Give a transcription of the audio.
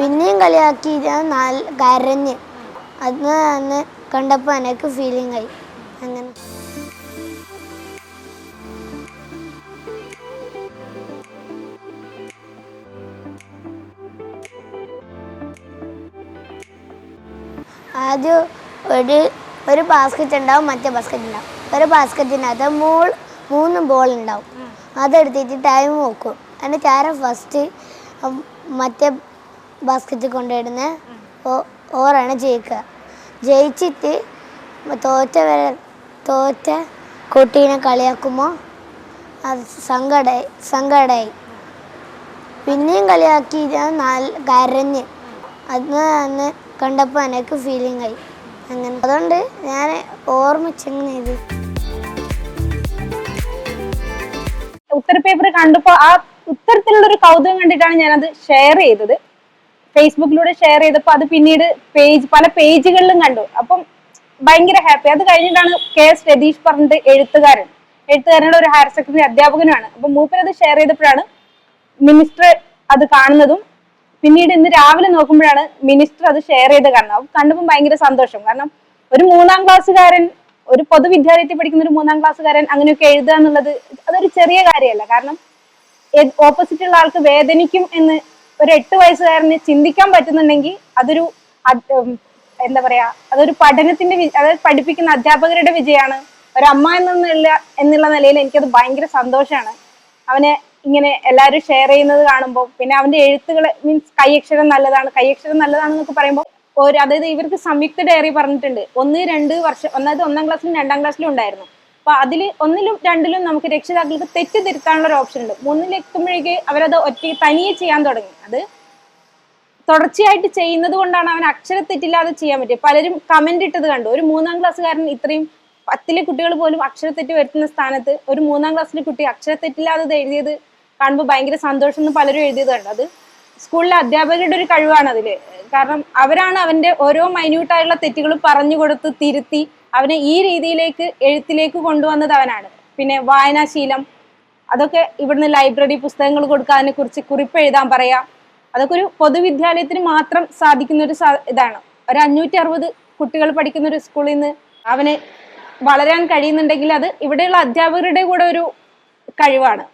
പിന്നെയും കളിയാക്കി ഞാൻ നല്ല കരഞ്ഞ്. അന്ന് അന്ന് കണ്ടപ്പോൾ എനിക്ക് ഫീലിംഗ് ആയി. അങ്ങനെ. ആദ്യം ഒരു ഒരു ബാസ്ക്കറ്റ് ഉണ്ടാവും മറ്റേ ബാസ്ക്കറ്റ് ഉണ്ടാവും. ഒരു ബാസ്ക്കറ്റിനകത്ത് മൂൾ മൂന്ന് ബോൾ ഉണ്ടാവും. അതെടുത്തിട്ട് ടൈം നോക്കും. എന്നിട്ട് ചാരം ഫസ്റ്റ് മറ്റേ ബാസ്ക്കറ്റിൽ കൊണ്ടിടുന്ന ഓറാണ് ജയിക്കുക. ജയിച്ചിട്ട് തോറ്റ വരെ തോറ്റ കുട്ടീനെ കളിയാക്കുമ്പോൾ അത് സങ്കടമായി സങ്കടമായി പിന്നെയും കളിയാക്കി നല്ല കരഞ്ഞ്. അന്ന് അന്ന് കണ്ടപ്പോൾ എനിക്ക് ഫീലിംഗ് ആയി. അങ്ങനെ. അതുകൊണ്ട് ഞാൻ ഓർമ്മിച്ചങ്ങനെ ഇത്. ഉത്തര പേപ്പർ കണ്ടപ്പോൾ ആ ഉത്തരത്തിലുള്ള ഒരു കൗതുകം കണ്ടിട്ടാണ് ഞാനത് ഷെയർ ചെയ്തത്. ഫേസ്ബുക്കിലൂടെ ഷെയർ ചെയ്തപ്പോൾ അത് പിന്നീട് പേജ് പല പേജുകളിലും കണ്ടു. അപ്പം ഭയങ്കര ഹാപ്പി അത് കഴിഞ്ഞിട്ടാണ് കെ എസ് രതീഷ് പറഞ്ഞിട്ട് എഴുത്തുകാരൻ. എഴുത്തുകാരനുള്ള ഒരു ഹയർ സെക്കൻഡറി അധ്യാപകനുമാണ്. അപ്പൊ അത് ഷെയർ ചെയ്തപ്പോഴാണ് മിനിസ്റ്റർ അത് കാണുന്നതും പിന്നീട് ഇന്ന് രാവിലെ നോക്കുമ്പോഴാണ് മിനിസ്റ്റർ അത് ഷെയർ ചെയ്ത് കാണുന്നത്. അപ്പൊ കണ്ടപ്പോൾ ഭയങ്കര സന്തോഷം. കാരണം ഒരു മൂന്നാം ക്ലാസ്സുകാരൻ ഒരു പൊതുവിദ്യാലയത്തിൽ പഠിക്കുന്ന ഒരു മൂന്നാം ക്ലാസ്സുകാരൻ അങ്ങനെയൊക്കെ എഴുതുക എന്നുള്ളത് അതൊരു ചെറിയ കാര്യമല്ല. കാരണം ഓപ്പോസിറ്റ് ഉള്ള ആൾക്ക് വേദനിക്കും എന്ന് ഒരു എട്ട് വയസ്സുകാരന് ചിന്തിക്കാൻ പറ്റുന്നുണ്ടെങ്കിൽ അതൊരു എന്താ പറയാ അതൊരു പഠനത്തിന്റെ അതായത് പഠിപ്പിക്കുന്ന അധ്യാപകരുടെ വിജയമാണ്. ഒരു അമ്മ എന്നുള്ള എന്നുള്ള നിലയിൽ എനിക്കത് ഭയങ്കര സന്തോഷമാണ്. അവനെ ഇങ്ങനെ എല്ലാവരും ഷെയർ ചെയ്യുന്നത് കാണുമ്പോൾ പിന്നെ അവന്റെ എഴുത്തുകൾ മീൻസ് കൈയക്ഷരം നല്ലതാണ് കൈയക്ഷരം നല്ലതാണെന്നൊക്കെ പറയുമ്പോൾ ഒരു അതായത് ഇവർക്ക് സംയുക്ത ഡയറി പറഞ്ഞിട്ടുണ്ട്. ഒന്ന് രണ്ട് വർഷം അതായത് ഒന്നാം ക്ലാസ്സിലും രണ്ടാം ക്ലാസ്സിലും ഉണ്ടായിരുന്നു. അപ്പൊ അതിൽ ഒന്നിലും രണ്ടിലും നമുക്ക് രക്ഷിതാക്കൾക്ക് തെറ്റിതിരുത്താനുള്ള ഒരു ഓപ്ഷൻ ഉണ്ട്. മൂന്നിലെത്തുമ്പോഴേക്ക് അവരത് ഒറ്റ തനിയെ ചെയ്യാൻ തുടങ്ങി. അത് തുടർച്ചയായിട്ട് ചെയ്യുന്നത് കൊണ്ടാണ് അവൻ അക്ഷരത്തെറ്റില്ലാതെ ചെയ്യാൻ പറ്റിയത് പലരും കമന്റ് ഇട്ടത് കണ്ടു. ഒരു മൂന്നാം ക്ലാസ്സുകാരൻ ഇത്രയും പത്തിലെ കുട്ടികൾ പോലും അക്ഷരത്തെറ്റ് വരുത്തുന്ന സ്ഥാനത്ത് ഒരു മൂന്നാം ക്ലാസ്സിലെ കുട്ടി അക്ഷരത്തെറ്റില്ലാതെ എഴുതിയത് കാണുമ്പോൾ ഭയങ്കര സന്തോഷം എന്ന് പലരും എഴുതിയത് കണ്ടു. അത് സ്കൂളിലെ അധ്യാപകരുടെ ഒരു കഴിവാണ് അതിൽ. കാരണം അവരാണ് അവന്റെ ഓരോ മൈന്യൂട്ടായുള്ള തെറ്റുകൾ പറഞ്ഞു കൊടുത്ത് തിരുത്തി അവനെ ഈ രീതിയിലേക്ക് എഴുത്തിലേക്ക് കൊണ്ടുവന്നത് അവനാണ്. പിന്നെ വായനാശീലം അതൊക്കെ ഇവിടുന്ന് ലൈബ്രറി പുസ്തകങ്ങൾ കൊടുക്കുക അതിനെ കുറിച്ച് കുറിപ്പ് എഴുതാൻ പറയാം. അതൊക്കെ ഒരു പൊതുവിദ്യാലയത്തിന് മാത്രം സാധിക്കുന്ന ഒരു ഇതാണ്. ഒരു അഞ്ഞൂറ്റി അറുപത് കുട്ടികൾ പഠിക്കുന്ന ഒരു സ്കൂളിൽ നിന്ന് അവന് വളരാൻ കഴിയുന്നുണ്ടെങ്കിൽ അത് ഇവിടെയുള്ള അധ്യാപകരുടെ കൂടെ ഒരു കഴിവാണ്.